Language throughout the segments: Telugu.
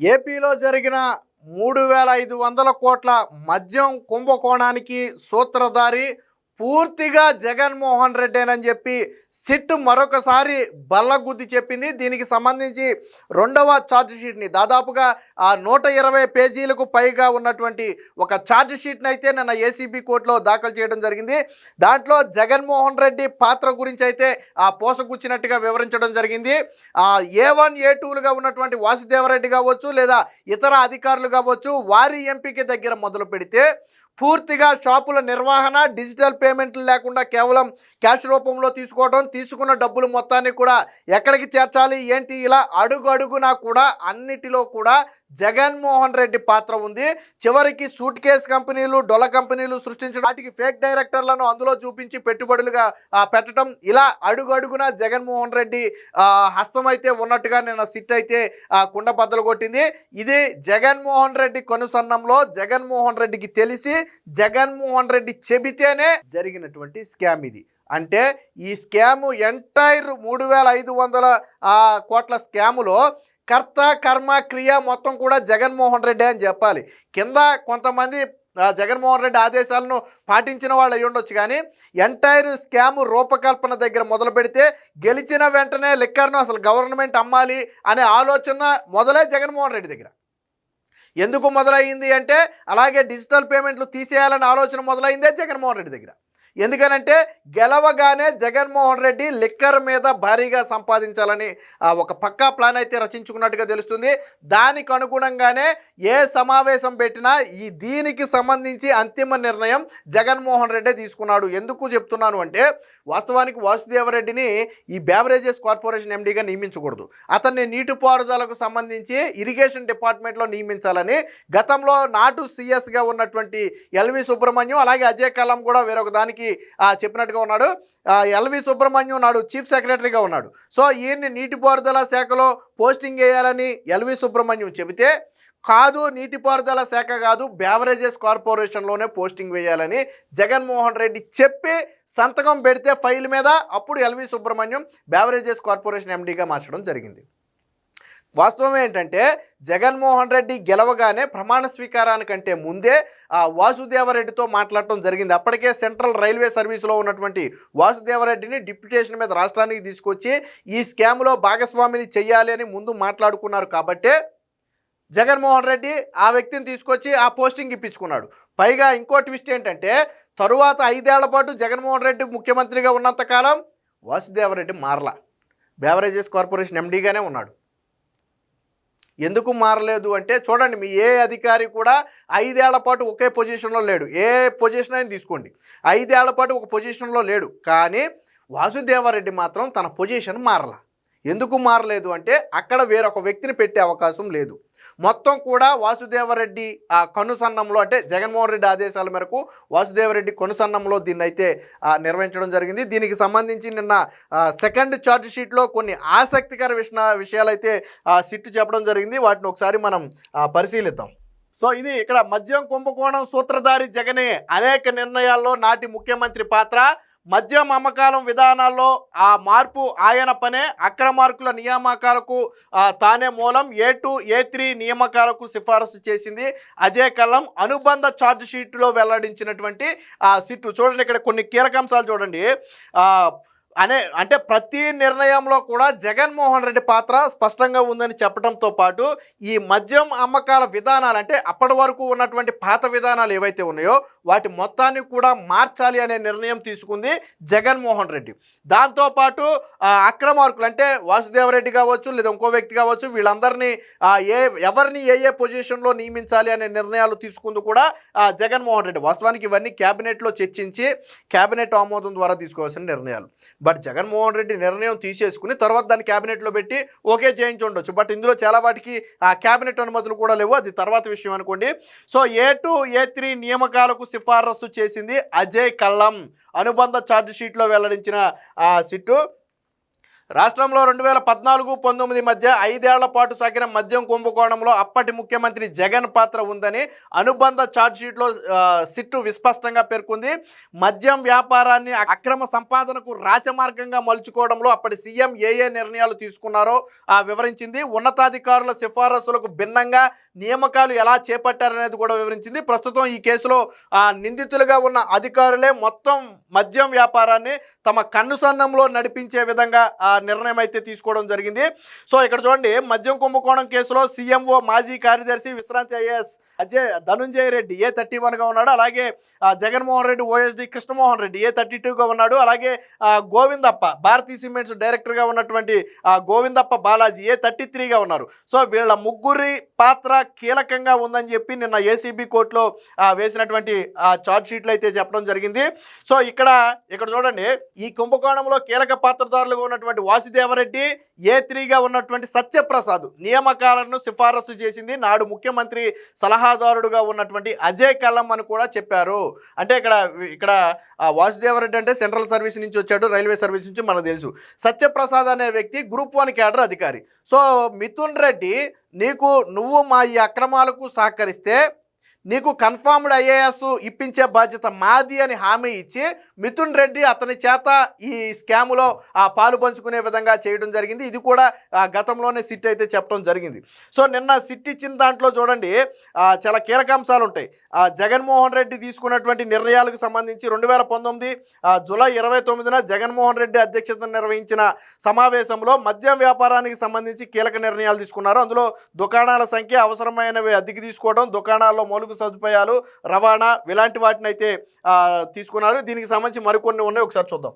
ఏపీలో జరిగిన మూడు వేల ఐదు వందల కోట్ల మద్యం కుంభకోణానికి సూత్రధారి పూర్తిగా జగన్మోహన్ రెడ్డి అని చెప్పి సిట్ మరొకసారి బల్లగుద్ది చెప్పింది. దీనికి సంబంధించి రెండవ ఛార్జ్షీట్ని దాదాపుగా ఆ నూట ఇరవై పేజీలకు పైగా ఉన్నటువంటి ఒక ఛార్జ్ షీట్ని అయితే నిన్న ఏసీబీ కోర్టులో దాఖలు చేయడం జరిగింది. దాంట్లో జగన్మోహన్ రెడ్డి పాత్ర గురించి అయితే ఆ పోసగుచ్చినట్టుగా వివరించడం జరిగింది. ఆ ఏ వన్ ఏ టూలుగా ఉన్నటువంటి వాసుదేవరెడ్డి కావచ్చు లేదా ఇతర అధికారులు కావచ్చు వారి ఎంపిక దగ్గర మొదలు పెడితే పూర్తిగా షాపుల నిర్వహణ డిజిటల్ పేమెంట్లు లేకుండా కేవలం క్యాష్ రూపంలో తీసుకోవడం తీసుకున్న డబ్బులు మొత్తాన్ని కూడా ఎక్కడికి చేర్చాలి ఏంటి ఇలా అడుగు అడుగునా కూడా అన్నిటిలో కూడా జగన్మోహన్ రెడ్డి పాత్ర ఉంది. చివరికి సూట్ కేస్ కంపెనీలు డొల కంపెనీలు సృష్టించడం వాటికి ఫేక్ డైరెక్టర్లను అందులో చూపించి పెట్టుబడులుగా పెట్టడం ఇలా అడుగు అడుగున జగన్మోహన్ రెడ్డి హస్తం అయితే ఉన్నట్టుగా నిన్న సిట్ అయితే కుండ బద్దలు కొట్టింది. ఇది జగన్మోహన్ రెడ్డి కొనుసన్నంలో జగన్మోహన్ రెడ్డికి తెలిసి జగన్మోహన్ రెడ్డి చెబితేనే జరిగినటువంటి స్కామ్ ఇది. అంటే ఈ స్కామ్ ఎంటైర్ మూడు వేల ఐదు వందల ఆ, కోట్ల స్కాములో కర్త కర్మ క్రియ మొత్తం కూడా జగన్మోహన్ రెడ్డి అని చెప్పాలి. కింద కొంతమంది జగన్మోహన్ రెడ్డి ఆదేశాలను పాటించిన వాళ్ళు అయి ఉండొచ్చు కానీ ఎంటైర్ స్కామ్ రూపకల్పన దగ్గర మొదలు పెడితే గెలిచిన వెంటనే లిక్కర్ను అసలు గవర్నమెంట్ అమ్మాలి అనే ఆలోచన మొదలే జగన్మోహన్ రెడ్డి దగ్గర. ఎందుకు మొదలైంది అంటే అలాగే డిజిటల్ పేమెంట్లు తీసేయాలనే ఆలోచన మొదలైందే జగన్మోహన్ రెడ్డి దగ్గర. ఎందుకనంటే గెలవగానే జగన్మోహన్ రెడ్డి లిక్కర్ మీద భారీగా సంపాదించాలని ఒక పక్కా ప్లాన్ అయితే రచించుకున్నట్టుగా తెలుస్తుంది. దానికి అనుగుణంగానే ఏ సమావేశం పెట్టినా ఈ దీనికి సంబంధించి అంతిమ నిర్ణయం జగన్మోహన్ రెడ్డి తీసుకున్నాడు. ఎందుకు చెప్తున్నాను అంటే వాస్తవానికి వాసుదేవరెడ్డిని ఈ బ్యావరేజెస్ కార్పొరేషన్ ఎండీగా నియమించకూడదు. అతన్ని నీటిపారుదలకు సంబంధించి ఇరిగేషన్ డిపార్ట్మెంట్లో నియమించాలని గతంలో నాటు సిఎస్గా ఉన్నటువంటి ఎల్వి సుబ్రహ్మణ్యం అలాగే అజయ్ కలాం కూడా వేరొక దానికి ఆ, చెప్పినట్టుగా ఉన్నాడు. ఎల్వి సుబ్రహ్మణ్యం నాడు చీఫ్ సెక్రటరీగా ఉన్నాడు. సో ఈయన్ని నీటిపారుదల శాఖలో పోస్టింగ్ వేయాలని ఎల్వి సుబ్రహ్మణ్యం చెబితే కాదు నీటిపారుదల శాఖ కాదు బ్యావరేజెస్ కార్పొరేషన్లోనే పోస్టింగ్ వేయాలని జగన్మోహన్ రెడ్డి చెప్పి సంతకం పెడితే ఫైల్ మీద అప్పుడు ఎల్వి సుబ్రహ్మణ్యం బ్యావరేజెస్ కార్పొరేషన్ ఎండీగా మార్చడం జరిగింది. వాస్తవం ఏంటంటే జగన్మోహన్ రెడ్డి గెలవగానే ప్రమాణ స్వీకారానికంటే ముందే ఆ వాసుదేవరెడ్డితో మాట్లాడటం జరిగింది. అప్పటికే సెంట్రల్ రైల్వే సర్వీసులో ఉన్నటువంటి వాసుదేవరెడ్డిని డిప్యుటేషన్ మీద రాష్ట్రానికి తీసుకొచ్చి ఈ స్కామ్లో భాగస్వామిని చెయ్యాలి అని ముందు మాట్లాడుకున్నారు కాబట్టే జగన్మోహన్ రెడ్డి ఆ వ్యక్తిని తీసుకొచ్చి ఆ పోస్టింగ్ ఇప్పించుకున్నాడు. పైగా ఇంకో ట్విస్ట్ ఏంటంటే తరువాత ఐదేళ్ళ పాటు జగన్మోహన్ రెడ్డి ముఖ్యమంత్రిగా ఉన్నంతకాలం వాసుదేవరెడ్డి మార్ల. బేవరేజెస్ కార్పొరేషన్ ఎండీగానే ఉన్నాడు. ఎందుకు మారలేదు అంటే చూడండి మీ ఏ అధికారి కూడా ఐదేళ్ళ పాటు ఒకే పొజిషన్లో లేడు. ఏ పొజిషన్ అయినా తీసుకోండి. ఐదేళ్ళ పాటు ఒక పొజిషన్లో లేడు. కానీ వాసుదేవరెడ్డి మాత్రం తన పొజిషన్ మారలా. ఎందుకు మారలేదు అంటే అక్కడ వేరొక వ్యక్తిని పెట్టే అవకాశం లేదు. మొత్తం కూడా వాసుదేవరెడ్డి ఆ కనుసన్నంలో అంటే జగన్మోహన్ రెడ్డి ఆదేశాల మేరకు వాసుదేవరెడ్డి కొనుసన్నంలో దీన్ని అయితే నిర్వహించడం జరిగింది. దీనికి సంబంధించి నిన్న సెకండ్ ఛార్జ్ షీట్లో కొన్ని ఆసక్తికర విషయ విషయాలైతే అయితే సిట్టు చెప్పడం జరిగింది. వాటిని ఒకసారి మనం పరిశీలిద్దాం. సో ఇది ఇక్కడ మద్యం కుంభకోణం సూత్రధారి జగనే అనేక నిర్ణయాల్లో నాటి ముఖ్యమంత్రి పాత్ర. మద్యం అమ్మకాలం విధానాల్లో ఆ మార్పు ఆయన పనే అక్రమార్కుల నియామకాలకు తానే మూలం. ఏ టూ ఏ త్రీ నియామకాలకు సిఫారసు చేసింది అజయ్ కల్లం. అనుబంధ ఛార్జ్ షీట్లో వెల్లడించినటువంటి ఆ సిట్టు. చూడండి ఇక్కడ కొన్ని కీలక అంశాలు చూడండి. అనే అంటే ప్రతి నిర్ణయంలో కూడా జగన్మోహన్ రెడ్డి పాత్ర స్పష్టంగా ఉందని చెప్పడంతో పాటు ఈ మద్యం అమ్మకాల విధానాలు అంటే అప్పటి వరకు ఉన్నటువంటి పాత విధానాలు ఏవైతే ఉన్నాయో వాటి మొత్తాన్ని కూడా మార్చాలి అనే నిర్ణయం తీసుకుంది జగన్మోహన్ రెడ్డి. దాంతోపాటు అక్రమార్కులు అంటే వాసుదేవరెడ్డి కావచ్చు లేదా ఇంకో వ్యక్తి కావచ్చు వీళ్ళందరినీ ఏ ఎవరిని ఏ ఏ పొజిషన్లో నియమించాలి అనే నిర్ణయాలు తీసుకుంది కూడా జగన్మోహన్ రెడ్డి. వాస్తవానికి ఇవన్నీ క్యాబినెట్లో చర్చించి క్యాబినెట్ ఆమోదం ద్వారా తీసుకోవాల్సిన నిర్ణయాలు. బట్ జగన్మోహన్ రెడ్డి నిర్ణయం తీసేసుకుని తర్వాత దాన్ని క్యాబినెట్లో పెట్టి ఓకే చేయించి ఉండొచ్చు బట్ ఇందులో చాలా వాటికి ఆ క్యాబినెట్ అనుమతులు కూడా లేవు. అది తర్వాత విషయం అనుకోండి. So A two A three నియామకాలకు సిఫారసు చేసింది అజయ్ కల్లం అనుబంధ ఛార్జ్ షీట్లో వెల్లడించిన ఆ సిట్టు. రాష్ట్రంలో రెండు వేల పద్నాలుగు పంతొమ్మిది మధ్య ఐదేళ్ళ పాటు సాగిన మద్యం కుంభకోణంలో అప్పటి ముఖ్యమంత్రి జగన్ పాత్ర ఉందని అనుబంధ ఛార్జ్షీట్లో సిట్టు విస్పష్టంగా పేర్కొంది. మద్యం వ్యాపారాన్ని అక్రమ సంపాదనకు రాచమార్గంగా మలుచుకోవడంలో అప్పటి సీఎం ఏ ఏ నిర్ణయాలు తీసుకున్నారో ఆ, వివరించింది. ఉన్నతాధికారుల సిఫారసులకు భిన్నంగా నియామకాలు ఎలా చేపట్టారనేది కూడా వివరించింది. ప్రస్తుతం ఈ కేసులో నిందితులుగా ఉన్న అధికారులే మొత్తం మద్యం వ్యాపారాన్ని తమ కన్నుసన్నంలో నడిపించే విధంగా ఆ నిర్ణయం అయితే తీసుకోవడం జరిగింది. సో ఇక్కడ చూడండి మద్యం కుంభకోణం కేసులో సీఎంఓ మాజీ కార్యదర్శి విశ్రాంతి IAS Ajay Dhanunjaya Reddy A thirty వన్గా ఉన్నాడు. అలాగే Jaganmohan Reddy OSD Krishnamohan Reddy A thirty టూగా ఉన్నాడు. అలాగే గోవిందప్ప భారతీ సిమెంట్స్ డైరెక్టర్గా ఉన్నటువంటి గోవిందప్ప బాలాజీ ఏ థర్టీ త్రీగా ఉన్నారు. సో వీళ్ళ ముగ్గురి పాత్ర కీలకంగా ఉందని చెప్పి నిన్న ఏసీబీ కోర్టులో వేసినటువంటి చార్జ్ షీట్లు అయితే చెప్పడం జరిగింది. సో ఇక్కడ ఇక్కడ చూడండి ఈ కుంభకోణంలో కీలక పాత్రదారులుగా ఉన్నటువంటి వాసుదేవరెడ్డి ఏ త్రీగా ఉన్నటువంటి సత్యప్రసాద్ నియామకాలను సిఫారసు చేసింది. నాడు ముఖ్యమంత్రి సలహాదారుడుగా ఉన్నటువంటి అజయ్ కల్లం అని కూడా చెప్పారు. అంటే ఇక్కడ ఇక్కడ వాసుదేవరెడ్డి అంటే సెంట్రల్ సర్వీస్ నుంచి వచ్చాడు రైల్వే సర్వీస్ నుంచి మనకు తెలుసు. సత్యప్రసాద్ అనే వ్యక్తి గ్రూప్ వన్ క్యాడర్ అధికారి. సో మిథున్ రెడ్డి నీకు నువ్వు మా ఈ అక్రమాలకు సహకరిస్తే నీకు కన్ఫర్మ్డ్ ఐఏఎస్ ఇప్పించే బాధ్యత మాది అని హామీ ఇచ్చి మిథున్ రెడ్డి అతని చేత ఈ స్కాములో ఆ పాలు పంచుకునే విధంగా చేయడం జరిగింది. ఇది కూడా ఆ, గతంలోనే సిట్ అయితే చెప్పడం జరిగింది. సో నిన్న సిట్ ఇచ్చిన దాంట్లో చూడండి చాలా కీలక అంశాలు ఉంటాయి. ఆ, జగన్మోహన్ రెడ్డి తీసుకున్నటువంటి నిర్ణయాలకు సంబంధించి రెండు వేల పంతొమ్మిది జూలై ఇరవై తొమ్మిదిన జగన్మోహన్ రెడ్డి అధ్యక్షతన నిర్వహించిన సమావేశంలో మద్యం వ్యాపారానికి సంబంధించి కీలక నిర్ణయాలు తీసుకున్నారు. అందులో దుకాణాల సంఖ్య అవసరమైనవి అద్దెకి తీసుకోవడం దుకాణాల్లో మౌలిక సదుపాయాలు రవాణా ఇలాంటి వాటిని అయితే తీసుకున్నారు. దీనికి సంబంధించి మరికొన్ని ఉన్నాయి. ఒకసారి చూద్దాం.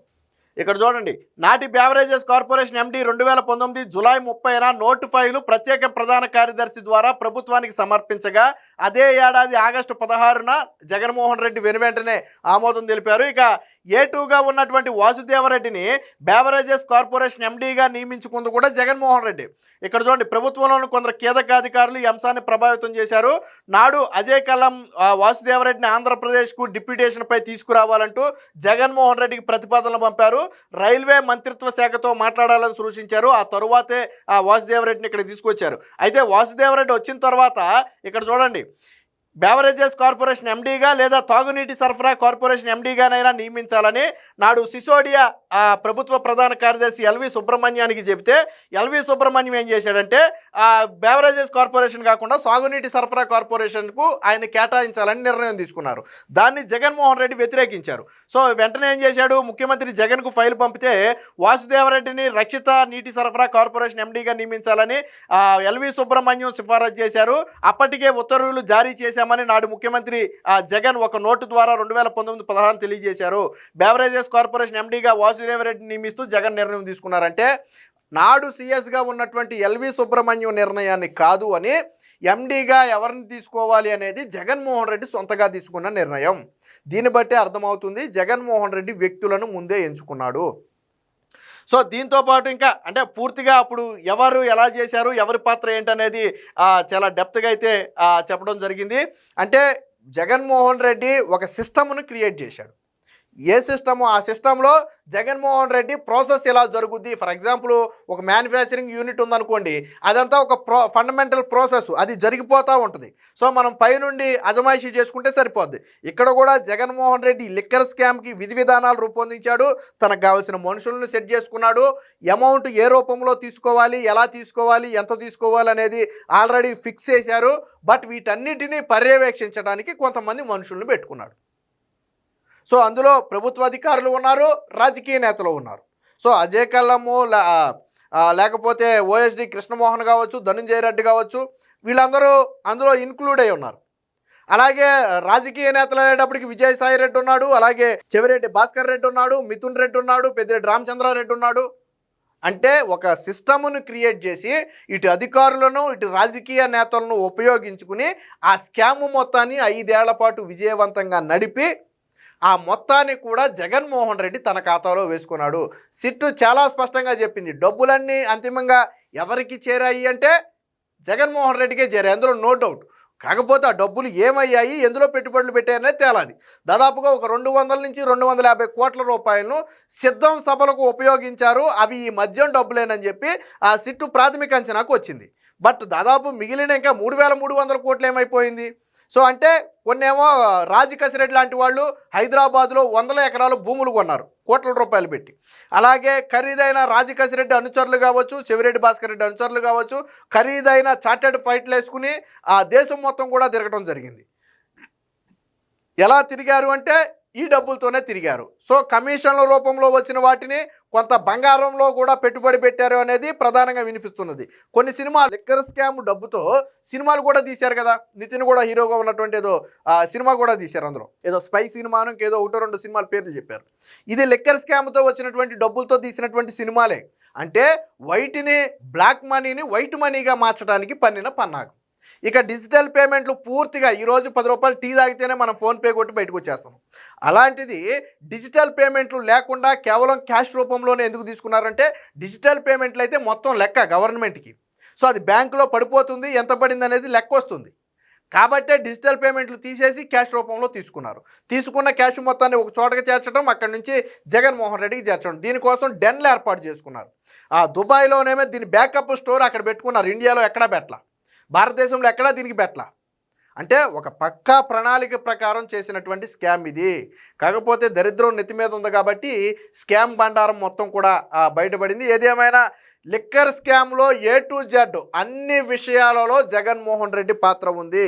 ఇక్కడ చూడండి. నాటి బ్యావరేజెస్ కార్పొరేషన్ ఎండి రెండు వేల పంతొమ్మిది జులై ముప్పైన నోటిఫైలు ప్రత్యేక ప్రధాన కార్యదర్శి ద్వారా ప్రభుత్వానికి సమర్పించగా అదే ఏడాది ఆగస్టు పదహారున జగన్మోహన్ రెడ్డి వెనువెంటనే ఆమోదం తెలిపారు. ఇక ఏ టూగా ఉన్నటువంటి వాసుదేవరెడ్డిని బ్యావరేజెస్ కార్పొరేషన్ ఎండీగా నియమించుకుంది కూడా జగన్మోహన్ రెడ్డి. ఇక్కడ చూడండి ప్రభుత్వంలోని కొందరు కీలకాధికారులు ఈ అంశాన్ని ప్రభావితం చేశారు. నాడు అజయ్ కలం ఆ, వాసుదేవరెడ్డిని ఆంధ్రప్రదేశ్కు డిప్యూటేషన్పై తీసుకురావాలంటూ జగన్మోహన్ రెడ్డికి ప్రతిపాదనలు పంపారు. రైల్వే మంత్రిత్వ శాఖతో మాట్లాడాలని సూచించారు. ఆ తరువాతే ఆ వాసుదేవరెడ్డిని ఇక్కడ తీసుకొచ్చారు. అయితే వాసుదేవరెడ్డి వచ్చిన తర్వాత ఇక్కడ చూడండి బెవరేజెస్ కార్పొరేషన్ ఎండీగా లేదా తాగునీటి సరఫరా కార్పొరేషన్ ఎండీగానైనా నియమించాలని నాడు సిసోడియా ప్రభుత్వ ప్రధాన కార్యదర్శి ఎల్వి సుబ్రహ్మణ్యానికి చెబితే ఎల్వి సుబ్రహ్మణ్యం ఏం చేశాడంటే బెవరేజెస్ కార్పొరేషన్ కాకుండా సాగునీటి సరఫరా కార్పొరేషన్కు ఆయన కేటాయించాలని నిర్ణయం తీసుకున్నారు. దాన్ని జగన్మోహన్ రెడ్డి వ్యతిరేకించారు. సో వెంటనే ఏం చేశాడు? ముఖ్యమంత్రి జగన్కు ఫైల్ పంపితే వాసుదేవరెడ్డిని రక్షిత నీటి సరఫరా కార్పొరేషన్ ఎండీగా నియమించాలని ఎల్వి సుబ్రహ్మణ్యం సిఫారసు చేశారు. అప్పటికే ఉత్తర్వులు జారీ చేశారు. చేశామని నాడు ముఖ్యమంత్రి ఆ, జగన్ ఒక నోటు ద్వారా రెండు వేల పంతొమ్మిది పదహారు తెలియజేశారు. బేవరేజెస్ కార్పొరేషన్ ఎండీగా వాసుదేవరెడ్డి నియమిస్తూ జగన్ నిర్ణయం తీసుకున్నారంటే నాడు సీఎస్గా ఉన్నటువంటి ఎల్వి సుబ్రహ్మణ్యం నిర్ణయాన్ని కాదు అని ఎండీగా ఎవరిని తీసుకోవాలి అనేది జగన్మోహన్ రెడ్డి సొంతగా తీసుకున్న నిర్ణయం. దీన్ని బట్టే అర్థమవుతుంది జగన్మోహన్ రెడ్డి వ్యక్తులను ముందే ఎంచుకున్నాడు. సో దీంతో పాటు ఇంకా అంటే పూర్తిగా అప్పుడు ఎవరు ఎలా చేశారు ఎవరి పాత్ర ఏంటనేది చాలా డెప్త్గా అయితే చెప్పడం జరిగింది. అంటే జగన్మోహన్ రెడ్డి ఒక సిస్టమ్ను క్రియేట్ చేశాడు. ఏ సిస్టము ఆ సిస్టంలో జగన్మోహన్ రెడ్డి ప్రాసెస్ ఎలా జరుగుద్ది? ఫర్ ఎగ్జాంపుల్ ఒక మ్యానుఫ్యాక్చరింగ్ యూనిట్ ఉందనుకోండి అదంతా ఒక ప్రో ఫండమెంటల్ ప్రాసెస్ అది జరిగిపోతూ ఉంటుంది. సో మనం పైనుండి అజమాయిషీ చేసుకుంటే సరిపోద్ది. ఇక్కడ కూడా జగన్మోహన్ రెడ్డి లిక్కర్ స్కామ్కి విధి విధానాలు రూపొందించాడు. తనకు కావాల్సిన మనుషులను సెట్ చేసుకున్నాడు. అమౌంట్ ఏ రూపంలో తీసుకోవాలి ఎలా తీసుకోవాలి ఎంత తీసుకోవాలి అనేది ఆల్రెడీ ఫిక్స్ చేశారు. బట్ వీటన్నిటినీ పర్యవేక్షించడానికి కొంతమంది మనుషులను పెట్టుకున్నాడు. సో అందులో ప్రభుత్వ అధికారులు ఉన్నారు రాజకీయ నేతలు ఉన్నారు. సో అజయ్ కల్లము లేకపోతే ఓఎస్డి కృష్ణమోహన్ కావచ్చు ధనుంజయ రెడ్డి కావచ్చు వీళ్ళందరూ అందులో ఇన్క్లూడ్ అయి ఉన్నారు. అలాగే రాజకీయ నేతలు అనేటప్పటికి విజయసాయి రెడ్డి ఉన్నాడు అలాగే చెవిరెడ్డి భాస్కర్ రెడ్డి ఉన్నాడు మిథున్ రెడ్డి ఉన్నాడు పెద్దిరెడ్డి రామచంద్రారెడ్డి ఉన్నాడు. అంటే ఒక సిస్టమును క్రియేట్ చేసి ఇటు అధికారులను ఇటు రాజకీయ నేతలను ఉపయోగించుకుని ఆ స్కామ్ మొత్తాన్ని ఐదేళ్ళ పాటు విజయవంతంగా నడిపి ఆ మొత్తాన్ని కూడా జగన్మోహన్ రెడ్డి తన ఖాతాలో వేసుకున్నాడు. సిట్టు చాలా స్పష్టంగా చెప్పింది. డబ్బులన్నీ అంతిమంగా ఎవరికి చేరాయి అంటే జగన్మోహన్ రెడ్డికే చేరాయి. అందులో నో డౌట్ కాకపోతే ఆ డబ్బులు ఏమయ్యాయి? ఎందులో పెట్టుబడులు పెట్టారనేది తేలాది. దాదాపుగా ఒక రెండు వందల నుంచి రెండు వందల యాభై కోట్ల రూపాయలను సిద్ధం సభలకు ఉపయోగించారు. అవి ఈ మద్యం డబ్బులేనని చెప్పి ఆ సిట్టు ప్రాథమిక అంచనాకు వచ్చింది. బట్ దాదాపు మిగిలిన ఇంకా మూడు వేల మూడు వందల కోట్లు ఏమైపోయింది? సో అంటే కొన్నేమో రాజకసిరెడ్డి లాంటి వాళ్ళు హైదరాబాద్లో వందల ఎకరాలు భూములు కొన్నారు కోట్ల రూపాయలు పెట్టి. అలాగే ఖరీదైన రాజకసిరెడ్డి అనుచరులు కావచ్చు చెవిరెడ్డి భాస్కర్ రెడ్డి అనుచరులు కావచ్చు ఖరీదైన చార్టెడ్ ఫైట్లు వేసుకుని ఆ దేశం మొత్తం కూడా తిరగడం జరిగింది. ఎలా తిరిగారు అంటే ఈ డబ్బులతోనే తిరిగారు. సో కమిషన్ల రూపంలో వచ్చిన వాటిని కొంత బంగారంలో కూడా పెట్టుబడి పెట్టారు అనేది ప్రధానంగా వినిపిస్తున్నది. కొన్ని సినిమా లిక్కర్ స్కామ్ డబ్బుతో సినిమాలు కూడా తీశారు కదా. నితిన్ కూడా హీరోగా ఉన్నటువంటి ఏదో సినిమా కూడా తీశారు అందులో. ఏదో స్పై సినిమాను ఏదో ఒకటో రెండు సినిమాల పేర్లు చెప్పారు. ఇది లిక్కర్ స్కామ్తో వచ్చినటువంటి డబ్బులతో తీసినటువంటి సినిమాలే. అంటే వైట్ని బ్లాక్ మనీని వైట్ మనీగా మార్చడానికి పన్నిన పన్నాగం. ఇక డిజిటల్ పేమెంట్లు పూర్తిగా ఈరోజు పది రూపాయలు టీ తాగితేనే మనం ఫోన్పే కొట్టి బయటకు వచ్చేస్తాం. అలాంటిది డిజిటల్ పేమెంట్లు లేకుండా కేవలం క్యాష్ రూపంలోనే ఎందుకు తీసుకున్నారంటే డిజిటల్ పేమెంట్లు అయితే మొత్తం లెక్క గవర్నమెంట్కి. సో అది బ్యాంకులో పడిపోతుంది ఎంత పడింది అనేది లెక్క వస్తుంది. కాబట్టే డిజిటల్ పేమెంట్లు తీసేసి క్యాష్ రూపంలో తీసుకున్నారు. తీసుకున్న క్యాష్ మొత్తాన్ని ఒక చోటకి చేర్చడం అక్కడి నుంచి జగన్మోహన్ రెడ్డికి చేర్చడం. దీనికోసం డెన్లు ఏర్పాటు చేసుకున్నారు. ఆ దుబాయ్లోనేమో దీని బ్యాకప్ స్టోర్ అక్కడ పెట్టుకున్నారు ఇండియాలో ఎక్కడా పెట్టలా. భారతదేశంలో ఎక్కడా దీనికి పెట్టలా. అంటే ఒక పక్కా ప్రణాళిక ప్రకారం చేసినటువంటి స్కామ్ ఇది. కాకపోతే దరిద్రం నెత్తి మీద ఉంది కాబట్టి స్కామ్ బండారం మొత్తం కూడా బయటపడింది. ఏదేమైనా లిక్కర్ స్కామ్లో ఏ టు జెడ్ అన్ని విషయాలలో జగన్మోహన్ రెడ్డి పాత్ర ఉంది.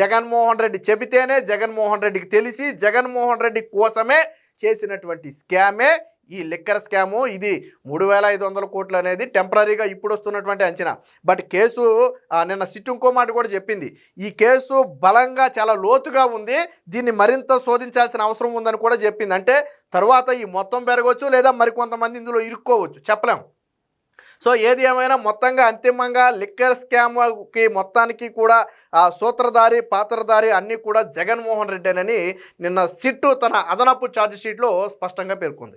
జగన్మోహన్ రెడ్డి చెబితేనే జగన్మోహన్ రెడ్డికి తెలిసి జగన్మోహన్ రెడ్డి కోసమే చేసినటువంటి స్కామే ఈ లిక్కర్ స్కాము ఇది మూడు వేల ఐదు వందల కోట్లు అనేది టెంపరీగా ఇప్పుడు వస్తున్నటువంటి అంచనా. బట్ కేసు నిన్న సిట్టు ఇంకో మాట కూడా చెప్పింది. ఈ కేసు బలంగా చాలా లోతుగా ఉంది. దీన్ని మరింత శోధించాల్సిన అవసరం ఉందని కూడా చెప్పింది. అంటే తర్వాత ఈ మొత్తం పెరగవచ్చు లేదా మరికొంతమంది ఇందులో ఇరుక్కోవచ్చు. చెప్పలేం. సో ఏది ఏమైనా మొత్తంగా అంతిమంగా లిక్కర్ స్కామ్కి మొత్తానికి కూడా ఆ సూత్రధారి పాత్రధారి అన్నీ కూడా జగన్మోహన్ రెడ్డేనని నిన్న సిట్టు తన అదనపు ఛార్జ్ షీట్లో స్పష్టంగా పేర్కొంది.